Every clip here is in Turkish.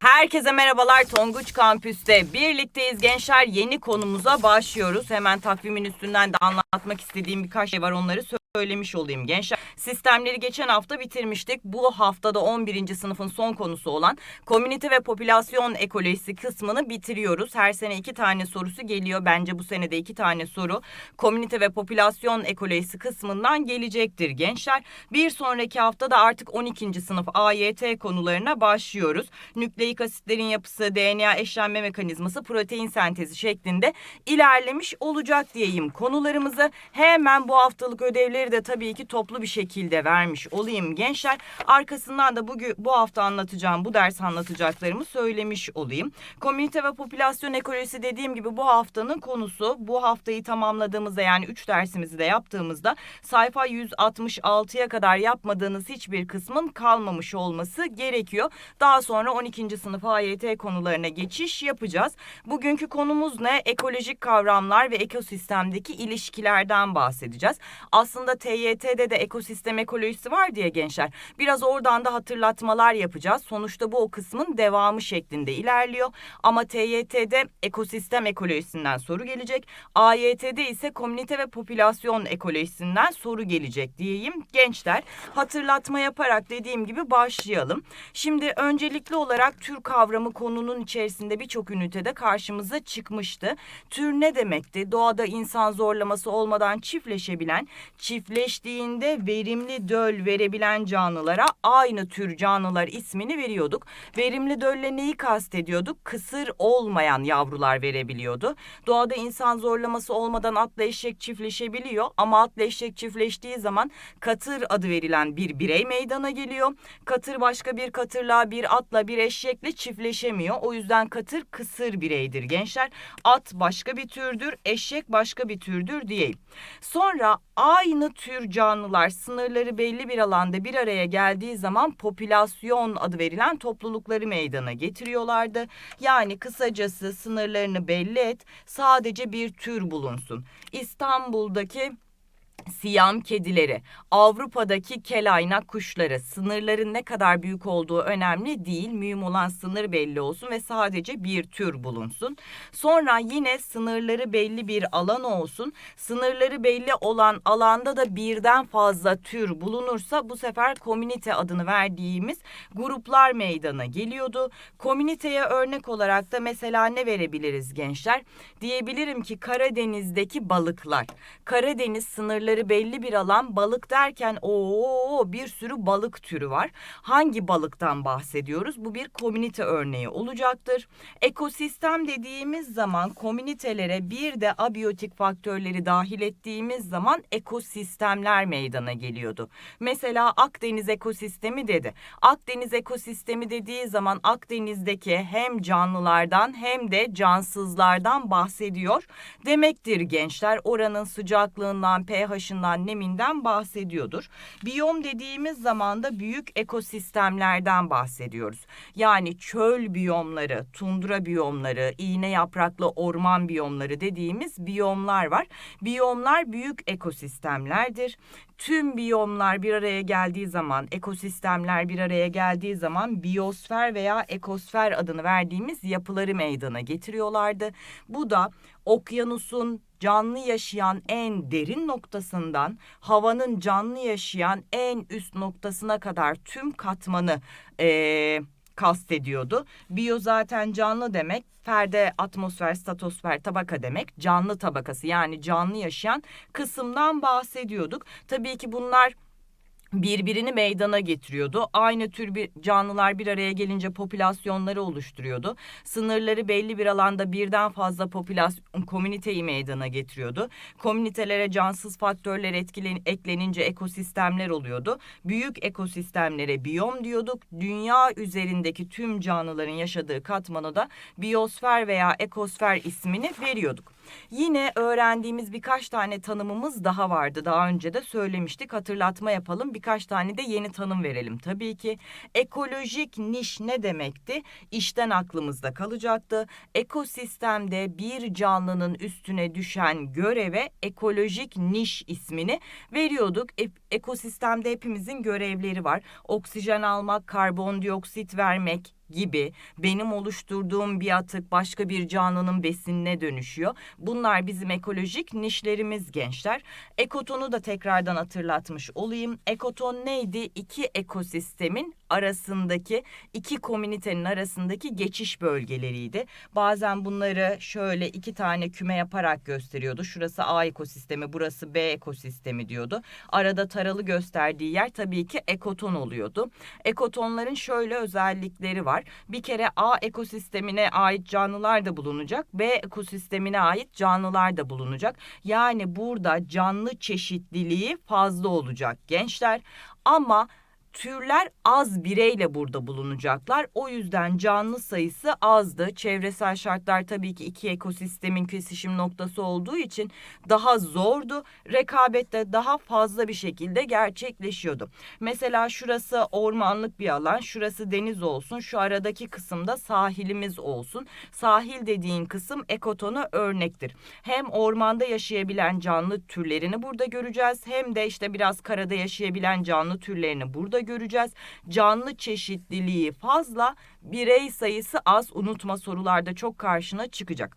Herkese merhabalar Tonguç Kampüs'te. Birlikteyiz gençler yeni konumuza başlıyoruz. Hemen takvimin üstünden de anlatmak istediğim birkaç şey var onları söylemiş olayım gençler. Sistemleri geçen hafta bitirmiştik. Bu haftada 11. sınıfın son konusu olan komünite ve popülasyon ekolojisi kısmını bitiriyoruz. Her sene iki tane sorusu geliyor. Bence bu sene de iki tane soru komünite ve popülasyon ekolojisi kısmından gelecektir gençler. Bir sonraki haftada artık 12. sınıf AYT konularına başlıyoruz. Nükleik asitlerin yapısı, DNA eşlenme mekanizması, protein sentezi şeklinde ilerlemiş olacak diyeyim konularımızı. Hemen bu haftalık ödevleri de tabii ki toplu bir şekilde vermiş olayım gençler. Arkasından da bugün bu hafta anlatacağım, bu ders anlatacaklarımı söylemiş olayım. Komünite ve popülasyon ekolojisi dediğim gibi bu haftanın konusu. Bu haftayı tamamladığımızda yani 3 dersimizi de yaptığımızda sayfa 166'ya kadar yapmadığınız hiçbir kısmın kalmamış olması gerekiyor. Daha sonra 12. sınıf AYT konularına geçiş yapacağız. Bugünkü konumuz ne? Ekolojik kavramlar ve ekosistemdeki ilişkilerden bahsedeceğiz. Aslında TYT'de de ekosistem ekolojisi var diye gençler. Biraz oradan da hatırlatmalar yapacağız. Sonuçta bu o kısmın devamı şeklinde ilerliyor. Ama TYT'de ekosistem ekolojisinden soru gelecek. AYT'de ise komünite ve popülasyon ekolojisinden soru gelecek diyeyim. Gençler hatırlatma yaparak dediğim gibi başlayalım. Şimdi öncelikli olarak tür kavramı konunun içerisinde birçok ünitede karşımıza çıkmıştı. Tür ne demekti? Doğada insan zorlaması olmadan çiftleşebilen, çiftleştiğinde verimli döl verebilen canlılara aynı tür canlılar ismini veriyorduk. Verimli dölle neyi kastediyorduk? Kısır olmayan yavrular verebiliyordu. Doğada insan zorlaması olmadan atla eşek çiftleşebiliyor ama atla eşek çiftleştiği zaman katır adı verilen bir birey meydana geliyor. Katır başka bir katırla, bir atla, bir eşekle çiftleşemiyor. O yüzden katır kısır bireydir gençler. At başka bir türdür, eşek başka bir türdür diyeyim. Sonra aynı tür canlılar sınırları belli bir alanda bir araya geldiği zaman popülasyon adı verilen toplulukları meydana getiriyorlardı. Yani kısacası sınırlarını belli et, sadece bir tür bulunsun. İstanbul'daki Siyam kedileri, Avrupa'daki kelaynak kuşları sınırların ne kadar büyük olduğu önemli değil. Mühim olan sınır belli olsun ve sadece bir tür bulunsun. Sonra yine sınırları belli bir alan olsun. Sınırları belli olan alanda da birden fazla tür bulunursa bu sefer komünite adını verdiğimiz gruplar meydana geliyordu. Komüniteye örnek olarak da mesela ne verebiliriz gençler? Diyebilirim ki Karadeniz'deki balıklar. Karadeniz sınırları belli bir alan balık derken o bir sürü balık türü var. Hangi balıktan bahsediyoruz? Bu bir komünite örneği olacaktır. Ekosistem dediğimiz zaman komünitelere bir de abiyotik faktörleri dahil ettiğimiz zaman ekosistemler meydana geliyordu. Mesela Akdeniz ekosistemi dedi. Akdeniz ekosistemi dediği zaman Akdeniz'deki hem canlılardan hem de cansızlardan bahsediyor. Demektir gençler oranın sıcaklığından, pH'ından, neminden bahsediyordur. Biyom dediğimiz zaman da büyük ekosistemlerden bahsediyoruz. Yani çöl biyomları, tundra biyomları, iğne yapraklı orman biyomları dediğimiz biyomlar var. Biyomlar büyük ekosistemlerdir. Tüm biyomlar bir araya geldiği zaman, ekosistemler bir araya geldiği zaman biyosfer veya ekosfer adını verdiğimiz yapıları meydana getiriyorlardı. Bu da okyanusun canlı yaşayan en derin noktasından havanın canlı yaşayan en üst noktasına kadar tüm katmanı ee, kastediyordu. Biyo zaten canlı demek. Ferde atmosfer, statosfer tabaka demek. Canlı tabakası yani canlı yaşayan kısımdan bahsediyorduk. Tabii ki bunlar birbirini meydana getiriyordu. Aynı tür bir canlılar bir araya gelince popülasyonları oluşturuyordu. Sınırları belli bir alanda birden fazla popülasyon komüniteyi meydana getiriyordu. Komünitelere cansız faktörler etkilen, eklenince ekosistemler oluyordu. Büyük ekosistemlere biyom diyorduk. Dünya üzerindeki tüm canlıların yaşadığı katmanı da biyosfer veya ekosfer ismini veriyorduk. Yine öğrendiğimiz birkaç tane tanımımız daha vardı. Daha önce de söylemiştik. Hatırlatma yapalım. Birkaç tane de yeni tanım verelim. Tabii ki ekolojik niş ne demekti? İşten aklımızda kalacaktı. Ekosistemde bir canlının üstüne düşen göreve ekolojik niş ismini veriyorduk. E- ekosistemde hepimizin görevleri var. Oksijen almak, karbondioksit vermek, gibi benim oluşturduğum bir atık başka bir canlının besinine dönüşüyor. Bunlar bizim ekolojik nişlerimiz gençler. Ekotonu da tekrardan hatırlatmış olayım. Ekoton neydi? İki ekosistemin arasındaki iki komünitenin arasındaki geçiş bölgeleriydi. Bazen bunları şöyle iki tane küme yaparak gösteriyordu. Şurası A ekosistemi, burası B ekosistemi diyordu. Arada taralı gösterdiği yer tabii ki ekoton oluyordu. Ekotonların şöyle özellikleri var. Bir kere A ekosistemine ait canlılar da bulunacak. B ekosistemine ait canlılar da bulunacak. Yani burada canlı çeşitliliği fazla olacak gençler. Ama Türler az bireyle burada bulunacaklar. O yüzden canlı sayısı azdı. Çevresel şartlar tabii ki iki ekosistemin kesişim noktası olduğu için daha zordu. Rekabet de daha fazla bir şekilde gerçekleşiyordu. Mesela şurası ormanlık bir alan, şurası deniz olsun. Şu aradaki kısımda sahilimiz olsun. Sahil dediğin kısım ekotona örnektir. Hem ormanda yaşayabilen canlı türlerini burada göreceğiz hem de işte biraz karada yaşayabilen canlı türlerini burada göreceğiz. Canlı çeşitliliği fazla, birey sayısı az. Unutma sorularda çok karşına çıkacak.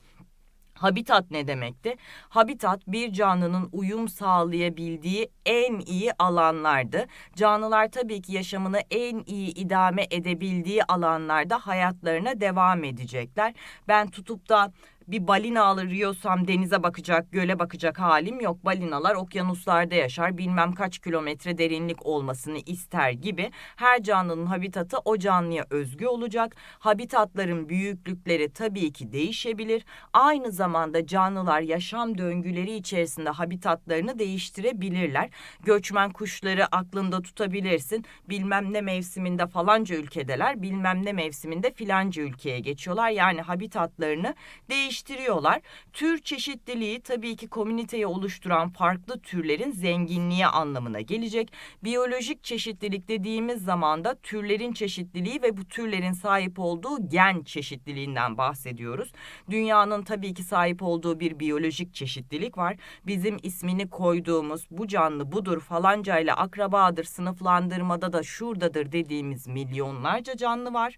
Habitat ne demekti? Habitat bir canlının uyum sağlayabildiği en iyi alanlardı. Canlılar tabii ki yaşamını en iyi idame edebildiği alanlarda hayatlarına devam edecekler. Ben tutup da bir balina alıyorsam denize bakacak, göle bakacak halim yok. Balinalar okyanuslarda yaşar, bilmem kaç kilometre derinlik olmasını ister gibi. Her canlının habitatı o canlıya özgü olacak. Habitatların büyüklükleri tabii ki değişebilir. Aynı zamanda canlılar yaşam döngüleri içerisinde habitatlarını değiştirebilirler. Göçmen kuşları aklında tutabilirsin. Bilmem ne mevsiminde falanca ülkedeler, bilmem ne mevsiminde filanca ülkeye geçiyorlar. Yani habitatlarını değiş değiştiriyorlar. Tür çeşitliliği tabii ki komüniteyi oluşturan farklı türlerin zenginliği anlamına gelecek. Biyolojik çeşitlilik dediğimiz zaman da türlerin çeşitliliği ve bu türlerin sahip olduğu gen çeşitliliğinden bahsediyoruz. Dünyanın tabii ki sahip olduğu bir biyolojik çeşitlilik var. Bizim ismini koyduğumuz bu canlı budur falanca ile akrabadır sınıflandırmada da şuradadır dediğimiz milyonlarca canlı var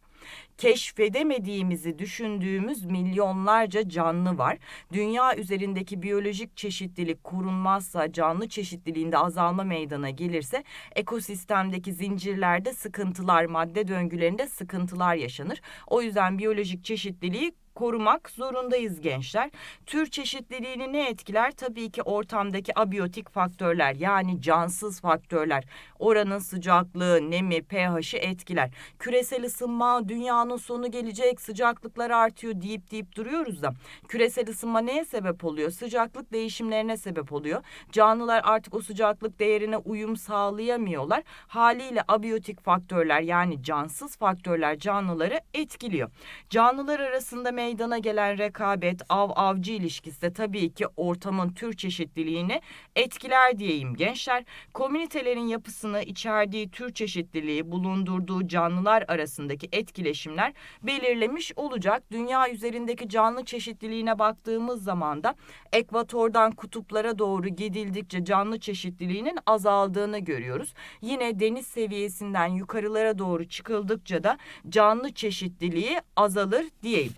keşfedemediğimizi düşündüğümüz milyonlarca canlı var. Dünya üzerindeki biyolojik çeşitlilik korunmazsa, canlı çeşitliliğinde azalma meydana gelirse ekosistemdeki zincirlerde sıkıntılar, madde döngülerinde sıkıntılar yaşanır. O yüzden biyolojik çeşitliliği korumak zorundayız gençler. Tür çeşitliliğini ne etkiler? Tabii ki ortamdaki abiyotik faktörler yani cansız faktörler. Oranın sıcaklığı, nemi, pH'i etkiler. Küresel ısınma, dünyanın sonu gelecek, sıcaklıklar artıyor deyip deyip duruyoruz da. Küresel ısınma neye sebep oluyor? Sıcaklık değişimlerine sebep oluyor. Canlılar artık o sıcaklık değerine uyum sağlayamıyorlar. Haliyle abiyotik faktörler yani cansız faktörler canlıları etkiliyor. Canlılar arasında meydana gelen rekabet, av-avcı ilişkisi de tabii ki ortamın tür çeşitliliğini etkiler diyeyim gençler. Komünitelerin yapısını içerdiği tür çeşitliliği, bulundurduğu canlılar arasındaki etkileşimler belirlemiş olacak. Dünya üzerindeki canlı çeşitliliğine baktığımız zaman da ekvatordan kutuplara doğru gidildikçe canlı çeşitliliğinin azaldığını görüyoruz. Yine deniz seviyesinden yukarılara doğru çıkıldıkça da canlı çeşitliliği azalır diyeyim.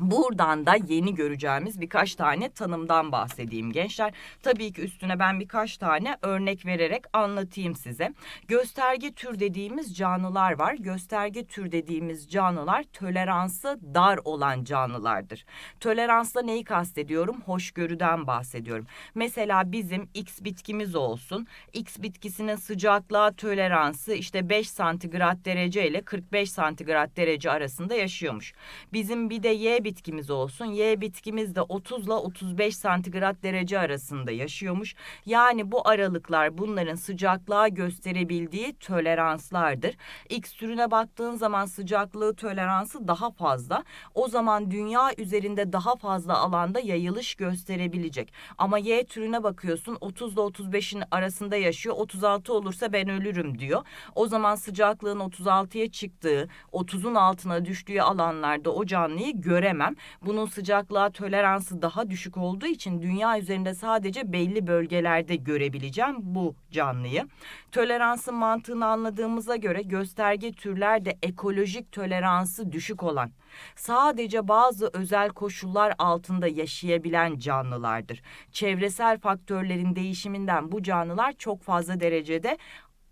Buradan da yeni göreceğimiz birkaç tane tanımdan bahsedeyim gençler. Tabii ki üstüne ben birkaç tane örnek vererek anlatayım size. Gösterge tür dediğimiz canlılar var. Gösterge tür dediğimiz canlılar toleransı dar olan canlılardır. Toleransla neyi kastediyorum? Hoşgörüden bahsediyorum. Mesela bizim X bitkimiz olsun. X bitkisinin sıcaklığa toleransı işte 5 santigrat derece ile 45 santigrat derece arasında yaşıyormuş. Bizim bir de Y bitkimiz bitkimiz olsun. Y bitkimiz de 30 ile 35 santigrat derece arasında yaşıyormuş. Yani bu aralıklar bunların sıcaklığa gösterebildiği toleranslardır. X türüne baktığın zaman sıcaklığı toleransı daha fazla. O zaman dünya üzerinde daha fazla alanda yayılış gösterebilecek. Ama Y türüne bakıyorsun 30 ile 35'in arasında yaşıyor. 36 olursa ben ölürüm diyor. O zaman sıcaklığın 36'ya çıktığı, 30'un altına düştüğü alanlarda o canlıyı göremem. Bunun sıcaklığa toleransı daha düşük olduğu için dünya üzerinde sadece belli bölgelerde görebileceğim bu canlıyı. Toleransın mantığını anladığımıza göre gösterge türler de ekolojik toleransı düşük olan, sadece bazı özel koşullar altında yaşayabilen canlılardır. Çevresel faktörlerin değişiminden bu canlılar çok fazla derecede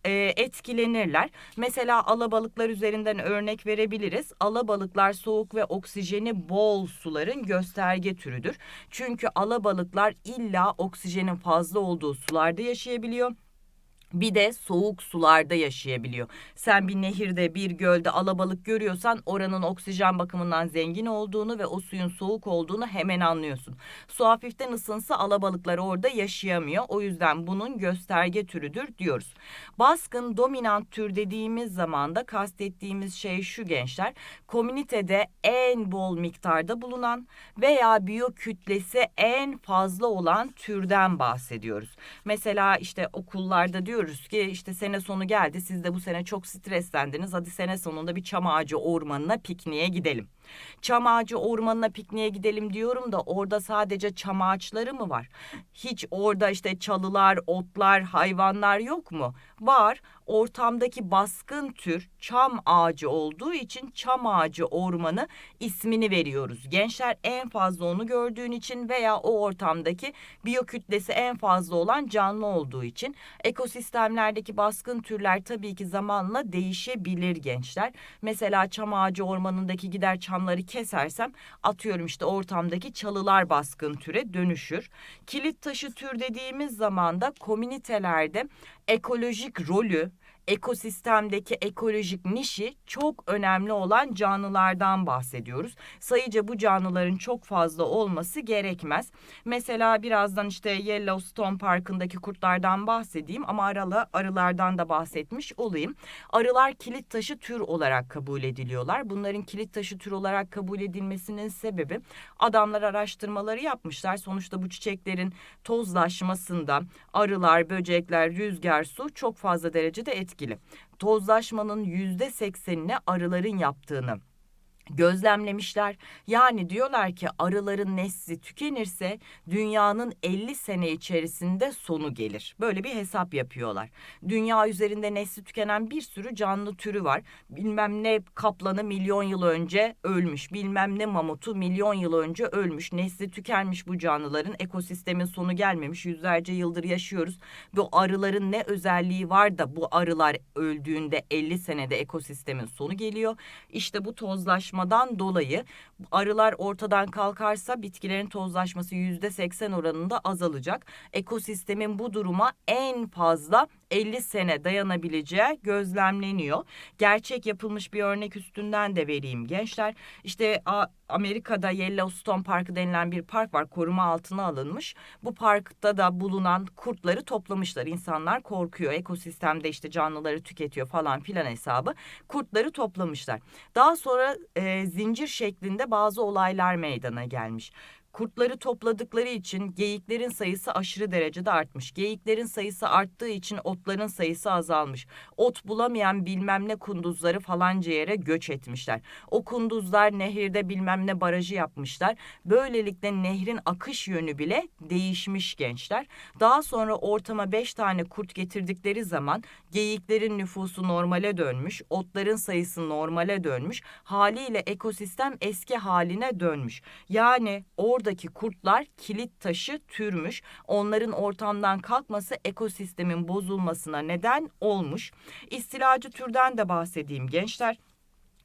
e, etkilenirler. Mesela alabalıklar üzerinden örnek verebiliriz. Alabalıklar soğuk ve oksijeni bol suların gösterge türüdür. Çünkü alabalıklar illa oksijenin fazla olduğu sularda yaşayabiliyor. Bir de soğuk sularda yaşayabiliyor. Sen bir nehirde, bir gölde alabalık görüyorsan oranın oksijen bakımından zengin olduğunu ve o suyun soğuk olduğunu hemen anlıyorsun. Su hafiften ısınsa alabalıklar orada yaşayamıyor. O yüzden bunun gösterge türüdür diyoruz. Baskın dominant tür dediğimiz zaman da kastettiğimiz şey şu gençler. Komünitede en bol miktarda bulunan veya biyokütlesi en fazla olan türden bahsediyoruz. Mesela işte okullarda diyor diyoruz ki işte sene sonu geldi siz de bu sene çok streslendiniz hadi sene sonunda bir çam ağacı ormanına pikniğe gidelim. Çam ağacı ormanına pikniğe gidelim diyorum da orada sadece çam ağaçları mı var? Hiç orada işte çalılar, otlar, hayvanlar yok mu? Var. Ortamdaki baskın tür çam ağacı olduğu için çam ağacı ormanı ismini veriyoruz. Gençler en fazla onu gördüğün için veya o ortamdaki biyokütlesi en fazla olan canlı olduğu için ekosistemlerdeki baskın türler tabii ki zamanla değişebilir gençler. Mesela çam ağacı ormanındaki gider çam çamları kesersem atıyorum işte ortamdaki çalılar baskın türe dönüşür. Kilit taşı tür dediğimiz zaman da komünitelerde ekolojik rolü ekosistemdeki ekolojik nişi çok önemli olan canlılardan bahsediyoruz. Sayıca bu canlıların çok fazla olması gerekmez. Mesela birazdan işte Yellowstone Parkı'ndaki kurtlardan bahsedeyim ama aralı arılardan da bahsetmiş olayım. Arılar kilit taşı tür olarak kabul ediliyorlar. Bunların kilit taşı tür olarak kabul edilmesinin sebebi adamlar araştırmaları yapmışlar. Sonuçta bu çiçeklerin tozlaşmasında arılar, böcekler, rüzgar, su çok fazla derecede etkili etkili. Tozlaşmanın yüzde seksenini arıların yaptığını gözlemlemişler. Yani diyorlar ki arıların nesli tükenirse dünyanın 50 sene içerisinde sonu gelir. Böyle bir hesap yapıyorlar. Dünya üzerinde nesli tükenen bir sürü canlı türü var. Bilmem ne kaplanı milyon yıl önce ölmüş. Bilmem ne mamutu milyon yıl önce ölmüş. Nesli tükenmiş bu canlıların ekosistemin sonu gelmemiş. Yüzlerce yıldır yaşıyoruz. Bu arıların ne özelliği var da bu arılar öldüğünde 50 senede ekosistemin sonu geliyor. İşte bu tozlaşma tozlaşmadan dolayı arılar ortadan kalkarsa bitkilerin tozlaşması yüzde seksen oranında azalacak. Ekosistemin bu duruma en fazla 50 sene dayanabileceği gözlemleniyor. Gerçek yapılmış bir örnek üstünden de vereyim gençler. İşte Amerika'da Yellowstone Parkı denilen bir park var. Koruma altına alınmış. Bu parkta da bulunan kurtları toplamışlar. İnsanlar korkuyor. Ekosistemde işte canlıları tüketiyor falan filan hesabı. Kurtları toplamışlar. Daha sonra e, zincir şeklinde bazı olaylar meydana gelmiş. Kurtları topladıkları için geyiklerin sayısı aşırı derecede artmış. Geyiklerin sayısı arttığı için otların sayısı azalmış. Ot bulamayan bilmem ne kunduzları falanca yere göç etmişler. O kunduzlar nehirde bilmem ne barajı yapmışlar. Böylelikle nehrin akış yönü bile değişmiş gençler. Daha sonra ortama beş tane kurt getirdikleri zaman geyiklerin nüfusu normale dönmüş. Otların sayısı normale dönmüş. Haliyle ekosistem eski haline dönmüş. Yani orada buradaki kurtlar kilit taşı türmüş. Onların ortamdan kalkması ekosistemin bozulmasına neden olmuş. İstilacı türden de bahsedeyim gençler.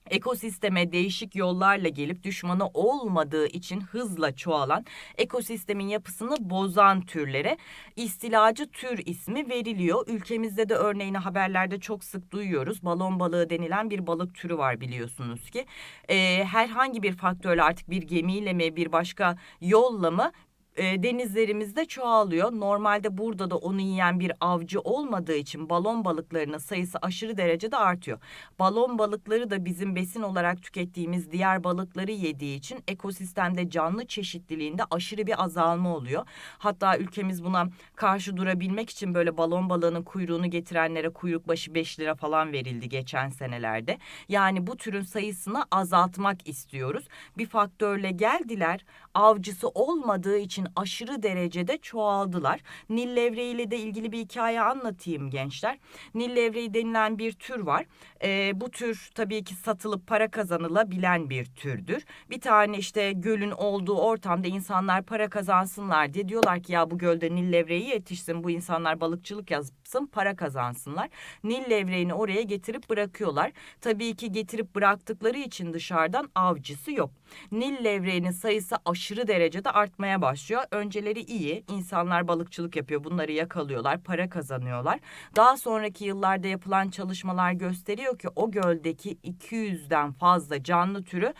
Ekosisteme değişik yollarla gelip düşmanı olmadığı için hızla çoğalan ekosistemin yapısını bozan türlere istilacı tür ismi veriliyor. Ülkemizde de örneğini haberlerde çok sık duyuyoruz. Balon balığı denilen bir balık türü var biliyorsunuz ki. Ee, herhangi bir faktörle artık bir gemiyle mi bir başka yolla mı e, denizlerimizde çoğalıyor. Normalde burada da onu yiyen bir avcı olmadığı için balon balıklarının sayısı aşırı derecede artıyor. Balon balıkları da bizim besin olarak tükettiğimiz diğer balıkları yediği için ekosistemde canlı çeşitliliğinde aşırı bir azalma oluyor. Hatta ülkemiz buna karşı durabilmek için böyle balon balığının kuyruğunu getirenlere kuyruk başı 5 lira falan verildi geçen senelerde. Yani bu türün sayısını azaltmak istiyoruz. Bir faktörle geldiler. Avcısı olmadığı için aşırı derecede çoğaldılar. Nil levreğiyle de ilgili bir hikaye anlatayım gençler. Nil levreği denilen bir tür var. Ee, bu tür tabii ki satılıp para kazanılabilen bir türdür. Bir tane işte gölün olduğu ortamda insanlar para kazansınlar diye diyorlar ki ya bu gölde Nil levreği yetişsin bu insanlar balıkçılık yapsın para kazansınlar. Nil levreğini oraya getirip bırakıyorlar. Tabii ki getirip bıraktıkları için dışarıdan avcısı yok. Nil levreğinin sayısı aşırı derecede artmaya başlıyor. Önceleri iyi. insanlar balıkçılık yapıyor. Bunları yakalıyorlar. Para kazanıyorlar. Daha sonraki yıllarda yapılan çalışmalar gösteriyor ki o göldeki 200'den fazla canlı türü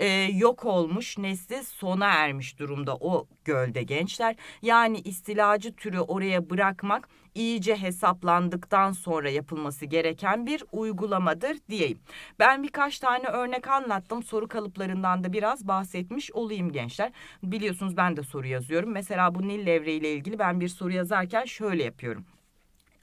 e, yok olmuş nesli sona ermiş durumda o gölde gençler. Yani istilacı türü oraya bırakmak iyice hesaplandıktan sonra yapılması gereken bir uygulamadır diyeyim. Ben birkaç tane örnek anlattım. Soru kalıplarından da biraz bahsetmiş olayım gençler. Biliyorsunuz ben de soru yazıyorum. Mesela bu Nil Levre ile ilgili ben bir soru yazarken şöyle yapıyorum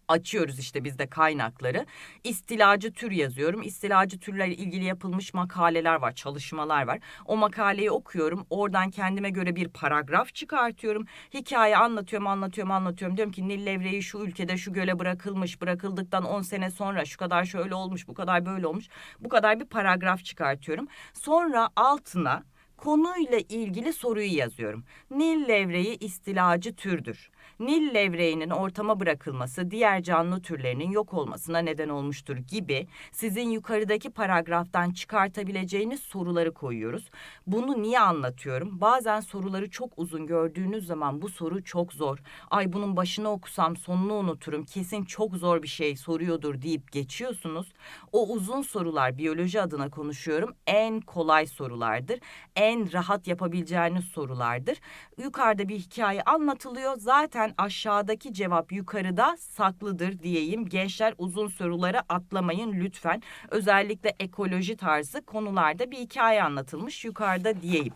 açıyoruz işte bizde kaynakları. İstilacı tür yazıyorum. İstilacı türlerle ilgili yapılmış makaleler var, çalışmalar var. O makaleyi okuyorum. Oradan kendime göre bir paragraf çıkartıyorum. Hikaye anlatıyorum, anlatıyorum, anlatıyorum. Diyorum ki Nil levreği şu ülkede şu göle bırakılmış. Bırakıldıktan 10 sene sonra şu kadar şöyle olmuş, bu kadar böyle olmuş. Bu kadar bir paragraf çıkartıyorum. Sonra altına konuyla ilgili soruyu yazıyorum. Nil levreği istilacı türdür. Nil levreğinin ortama bırakılması diğer canlı türlerinin yok olmasına neden olmuştur gibi sizin yukarıdaki paragraftan çıkartabileceğiniz soruları koyuyoruz. Bunu niye anlatıyorum? Bazen soruları çok uzun gördüğünüz zaman bu soru çok zor. Ay bunun başını okusam sonunu unuturum. Kesin çok zor bir şey soruyordur deyip geçiyorsunuz. O uzun sorular biyoloji adına konuşuyorum. En kolay sorulardır. En rahat yapabileceğiniz sorulardır. Yukarıda bir hikaye anlatılıyor. Zaten zaten aşağıdaki cevap yukarıda saklıdır diyeyim. Gençler uzun soruları atlamayın lütfen. Özellikle ekoloji tarzı konularda bir hikaye anlatılmış yukarıda diyeyim.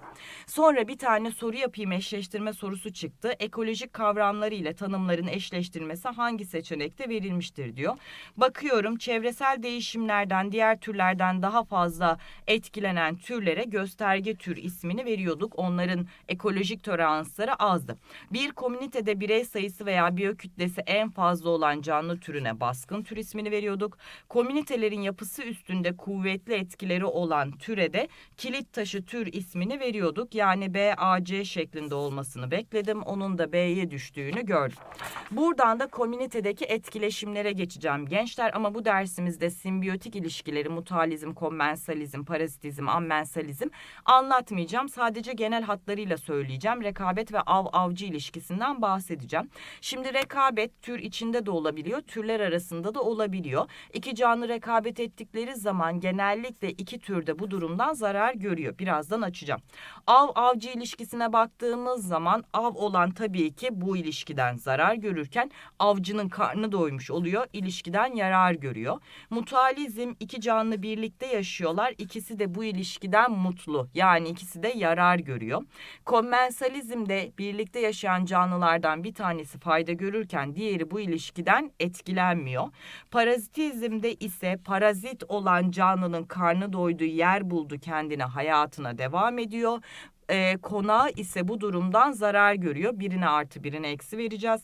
Sonra bir tane soru yapayım eşleştirme sorusu çıktı. Ekolojik kavramları ile tanımların eşleştirmesi hangi seçenekte verilmiştir diyor. Bakıyorum çevresel değişimlerden diğer türlerden daha fazla etkilenen türlere gösterge tür ismini veriyorduk. Onların ekolojik toleransları azdı. Bir komünitede birey sayısı veya biyokütlesi en fazla olan canlı türüne baskın tür ismini veriyorduk. Komünitelerin yapısı üstünde kuvvetli etkileri olan türe de kilit taşı tür ismini veriyorduk. Yani B, A, C şeklinde olmasını bekledim. Onun da B'ye düştüğünü gördüm. Buradan da komünitedeki etkileşimlere geçeceğim gençler ama bu dersimizde simbiyotik ilişkileri, mutualizm, kommensalizm, parazitizm, ammensalizm anlatmayacağım. Sadece genel hatlarıyla söyleyeceğim. Rekabet ve av-avcı ilişkisinden bahsedeceğim bahsedeceğim. Şimdi rekabet tür içinde de olabiliyor, türler arasında da olabiliyor. İki canlı rekabet ettikleri zaman genellikle iki türde bu durumdan zarar görüyor. Birazdan açacağım. Av avcı ilişkisine baktığımız zaman av olan tabii ki bu ilişkiden zarar görürken avcının karnı doymuş oluyor, ilişkiden yarar görüyor. Mutualizm iki canlı birlikte yaşıyorlar. İkisi de bu ilişkiden mutlu. Yani ikisi de yarar görüyor. Kommensalizmde birlikte yaşayan canlılardan bir tanesi fayda görürken diğeri bu ilişkiden etkilenmiyor. Parazitizmde ise parazit olan canlının karnı doyduğu yer buldu kendine hayatına devam ediyor. E, konağı ise bu durumdan zarar görüyor. Birine artı birine eksi vereceğiz.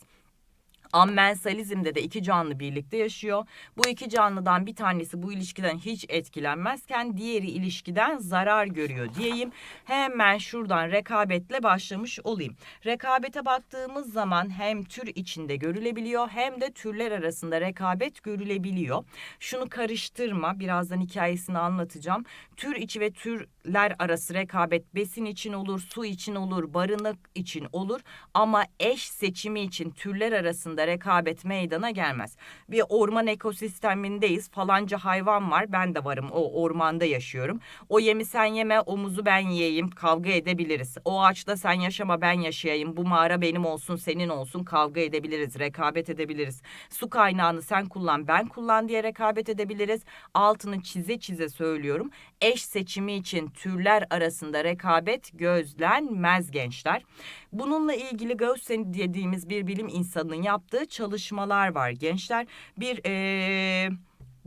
Ammensalizmde de iki canlı birlikte yaşıyor. Bu iki canlıdan bir tanesi bu ilişkiden hiç etkilenmezken diğeri ilişkiden zarar görüyor diyeyim. Hemen şuradan rekabetle başlamış olayım. Rekabete baktığımız zaman hem tür içinde görülebiliyor hem de türler arasında rekabet görülebiliyor. Şunu karıştırma birazdan hikayesini anlatacağım. Tür içi ve türler arası rekabet besin için olur, su için olur, barınak için olur ama eş seçimi için türler arasında rekabet meydana gelmez. Bir orman ekosistemindeyiz. Falanca hayvan var. Ben de varım. O ormanda yaşıyorum. O yemi sen yeme, o muzu ben yiyeyim. Kavga edebiliriz. O ağaçta sen yaşama, ben yaşayayım. Bu mağara benim olsun, senin olsun. Kavga edebiliriz, rekabet edebiliriz. Su kaynağını sen kullan, ben kullan diye rekabet edebiliriz. Altını çize çize söylüyorum. Eş seçimi için türler arasında rekabet gözlenmez gençler. Bununla ilgili Gaussen dediğimiz bir bilim insanının yaptığı çalışmalar var gençler. Bir eee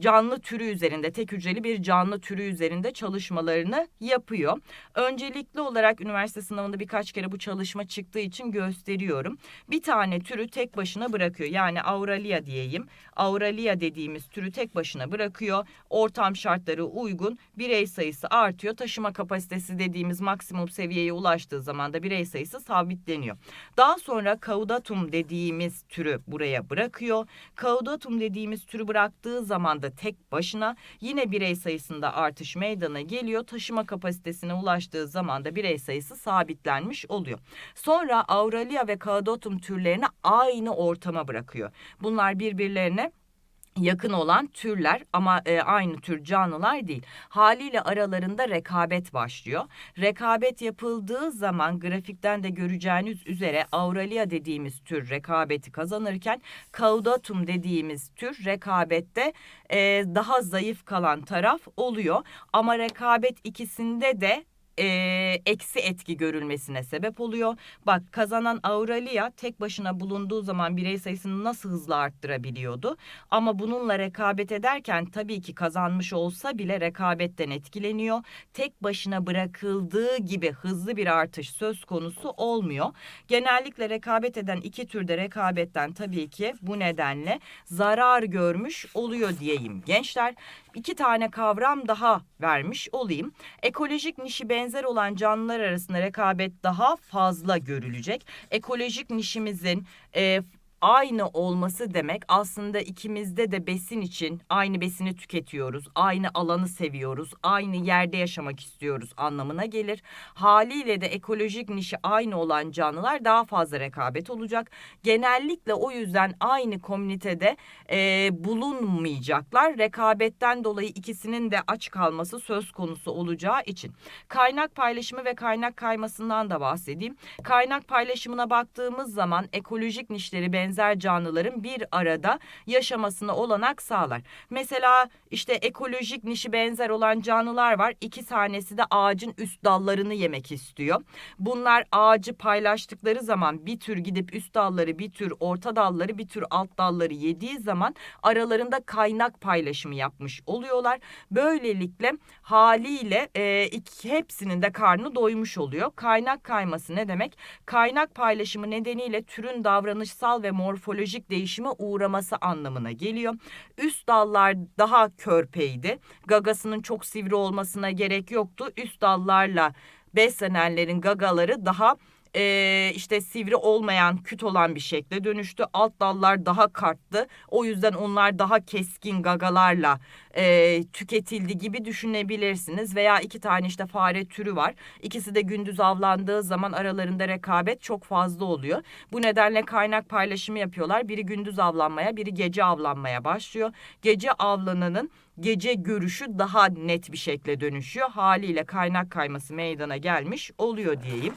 canlı türü üzerinde, tek hücreli bir canlı türü üzerinde çalışmalarını yapıyor. Öncelikli olarak üniversite sınavında birkaç kere bu çalışma çıktığı için gösteriyorum. Bir tane türü tek başına bırakıyor. Yani Auralia diyeyim. Auralia dediğimiz türü tek başına bırakıyor. Ortam şartları uygun. Birey sayısı artıyor. Taşıma kapasitesi dediğimiz maksimum seviyeye ulaştığı zaman da birey sayısı sabitleniyor. Daha sonra Caudatum dediğimiz türü buraya bırakıyor. Caudatum dediğimiz türü bıraktığı zaman da tek başına yine birey sayısında artış meydana geliyor. Taşıma kapasitesine ulaştığı zaman da birey sayısı sabitlenmiş oluyor. Sonra Auralia ve Caudatum türlerini aynı ortama bırakıyor. Bunlar birbirlerine yakın olan türler ama e, aynı tür canlılar değil. Haliyle aralarında rekabet başlıyor. Rekabet yapıldığı zaman grafikten de göreceğiniz üzere Auralia dediğimiz tür rekabeti kazanırken Caudatum dediğimiz tür rekabette e, daha zayıf kalan taraf oluyor. Ama rekabet ikisinde de e, eksi etki görülmesine sebep oluyor. Bak kazanan Auralia tek başına bulunduğu zaman birey sayısını nasıl hızlı arttırabiliyordu. Ama bununla rekabet ederken tabii ki kazanmış olsa bile rekabetten etkileniyor. Tek başına bırakıldığı gibi hızlı bir artış söz konusu olmuyor. Genellikle rekabet eden iki türde rekabetten tabii ki bu nedenle zarar görmüş oluyor diyeyim. Gençler iki tane kavram daha vermiş olayım. Ekolojik nişi benzer olan canlılar arasında rekabet daha fazla görülecek. Ekolojik nişimizin e, aynı olması demek aslında ikimizde de besin için aynı besini tüketiyoruz, aynı alanı seviyoruz, aynı yerde yaşamak istiyoruz anlamına gelir. Haliyle de ekolojik nişi aynı olan canlılar daha fazla rekabet olacak. Genellikle o yüzden aynı komünitede e, bulunmayacaklar. Rekabetten dolayı ikisinin de aç kalması söz konusu olacağı için. Kaynak paylaşımı ve kaynak kaymasından da bahsedeyim. Kaynak paylaşımına baktığımız zaman ekolojik nişleri benzer canlıların bir arada yaşamasına olanak sağlar. Mesela işte ekolojik nişi benzer olan canlılar var. İki tanesi de ağacın üst dallarını yemek istiyor. Bunlar ağacı paylaştıkları zaman bir tür gidip üst dalları, bir tür orta dalları, bir tür alt dalları yediği zaman aralarında kaynak paylaşımı yapmış oluyorlar. Böylelikle haliyle e, iki, hepsinin de karnı doymuş oluyor. Kaynak kayması ne demek? Kaynak paylaşımı nedeniyle türün davranışsal ve morfolojik değişime uğraması anlamına geliyor. Üst dallar daha körpeydi. Gagasının çok sivri olmasına gerek yoktu. Üst dallarla beslenenlerin gagaları daha e, işte sivri olmayan küt olan bir şekle dönüştü. Alt dallar daha karttı. O yüzden onlar daha keskin gagalarla e, tüketildi gibi düşünebilirsiniz. Veya iki tane işte fare türü var. İkisi de gündüz avlandığı zaman aralarında rekabet çok fazla oluyor. Bu nedenle kaynak paylaşımı yapıyorlar. Biri gündüz avlanmaya, biri gece avlanmaya başlıyor. Gece avlananın gece görüşü daha net bir şekle dönüşüyor. Haliyle kaynak kayması meydana gelmiş oluyor diyeyim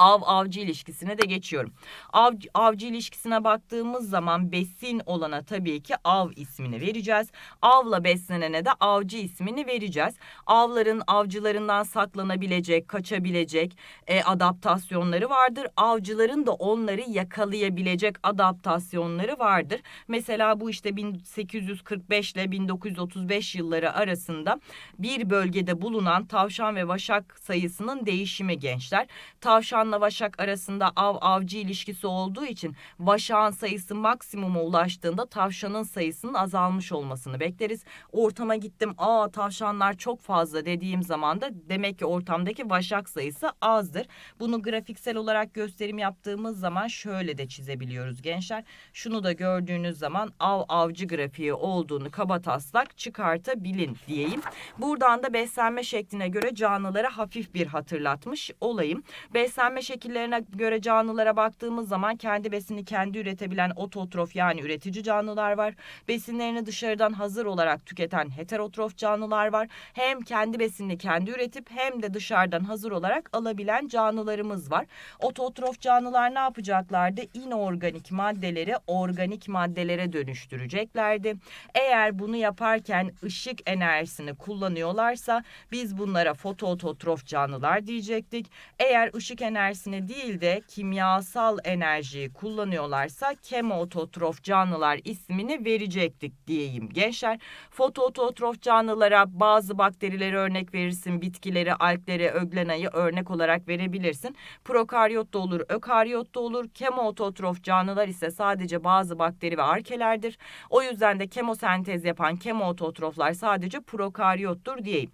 av avcı ilişkisine de geçiyorum. Av, avcı ilişkisine baktığımız zaman besin olana tabii ki av ismini vereceğiz. Avla beslenene de avcı ismini vereceğiz. Avların avcılarından saklanabilecek, kaçabilecek e, adaptasyonları vardır. Avcıların da onları yakalayabilecek adaptasyonları vardır. Mesela bu işte 1845 ile 1935 yılları arasında bir bölgede bulunan tavşan ve vaşak sayısının değişimi gençler. Tavşan tavşanla vaşak arasında av avcı ilişkisi olduğu için vaşağın sayısı maksimuma ulaştığında tavşanın sayısının azalmış olmasını bekleriz. Ortama gittim aa tavşanlar çok fazla dediğim zaman da demek ki ortamdaki vaşak sayısı azdır. Bunu grafiksel olarak gösterim yaptığımız zaman şöyle de çizebiliyoruz gençler. Şunu da gördüğünüz zaman av avcı grafiği olduğunu kaba taslak çıkartabilin diyeyim. Buradan da beslenme şekline göre canlılara hafif bir hatırlatmış olayım. Beslenme şekillerine göre canlılara baktığımız zaman kendi besini kendi üretebilen ototrof yani üretici canlılar var. Besinlerini dışarıdan hazır olarak tüketen heterotrof canlılar var. Hem kendi besinini kendi üretip hem de dışarıdan hazır olarak alabilen canlılarımız var. Ototrof canlılar ne yapacaklardı? İnorganik maddeleri organik maddelere dönüştüreceklerdi. Eğer bunu yaparken ışık enerjisini kullanıyorlarsa biz bunlara fotoototrof canlılar diyecektik. Eğer ışık enerjisini değil de kimyasal enerjiyi kullanıyorlarsa kemoototrof canlılar ismini verecektik diyeyim gençler. Fotoototrof canlılara bazı bakterileri örnek verirsin, bitkileri, algleri, öglenayı örnek olarak verebilirsin. Prokaryot da olur, ökaryot da olur. Kemoototrof canlılar ise sadece bazı bakteri ve arkelerdir. O yüzden de kemosentez yapan kemoototroflar sadece prokaryottur diyeyim.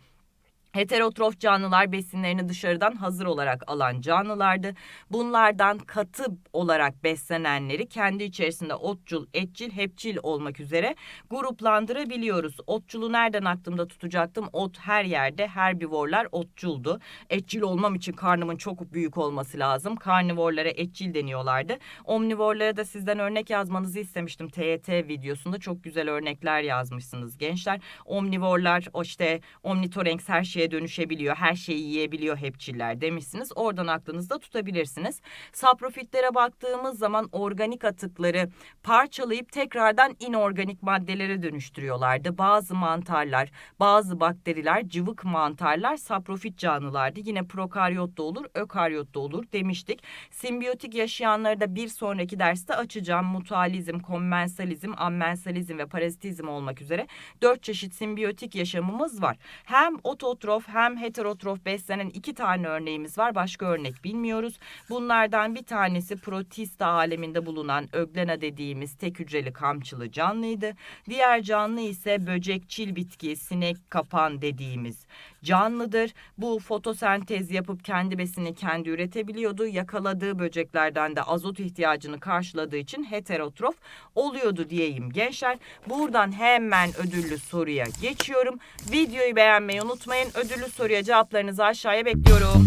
Heterotrof canlılar besinlerini dışarıdan hazır olarak alan canlılardı. Bunlardan katı olarak beslenenleri kendi içerisinde otçul, etçil, hepçil olmak üzere gruplandırabiliyoruz. Otçulu nereden aklımda tutacaktım? Ot her yerde, herbivorlar otçuldu. Etçil olmam için karnımın çok büyük olması lazım. Karnivorlara etçil deniyorlardı. Omnivorlara da sizden örnek yazmanızı istemiştim TYT videosunda. Çok güzel örnekler yazmışsınız gençler. Omnivorlar işte omnitorenks her şeye dönüşebiliyor. Her şeyi yiyebiliyor hepçiller demişsiniz. Oradan aklınızda tutabilirsiniz. Saprofitlere baktığımız zaman organik atıkları parçalayıp tekrardan inorganik maddelere dönüştürüyorlardı. Bazı mantarlar, bazı bakteriler, cıvık mantarlar saprofit canlılardı. Yine prokaryot da olur, ökaryot da olur demiştik. Simbiyotik yaşayanları da bir sonraki derste açacağım. Mutualizm, kommensalizm, ammensalizm ve parazitizm olmak üzere dört çeşit simbiyotik yaşamımız var. Hem ototrof hem heterotrof beslenen iki tane örneğimiz var. Başka örnek bilmiyoruz. Bunlardan bir tanesi protista aleminde bulunan öglena dediğimiz tek hücreli kamçılı canlıydı. Diğer canlı ise böcekçil bitki, sinek kapan dediğimiz canlıdır. Bu fotosentez yapıp kendi besini kendi üretebiliyordu. Yakaladığı böceklerden de azot ihtiyacını karşıladığı için heterotrof oluyordu diyeyim gençler. Buradan hemen ödüllü soruya geçiyorum. Videoyu beğenmeyi unutmayın. Ödüllü soruya cevaplarınızı aşağıya bekliyorum.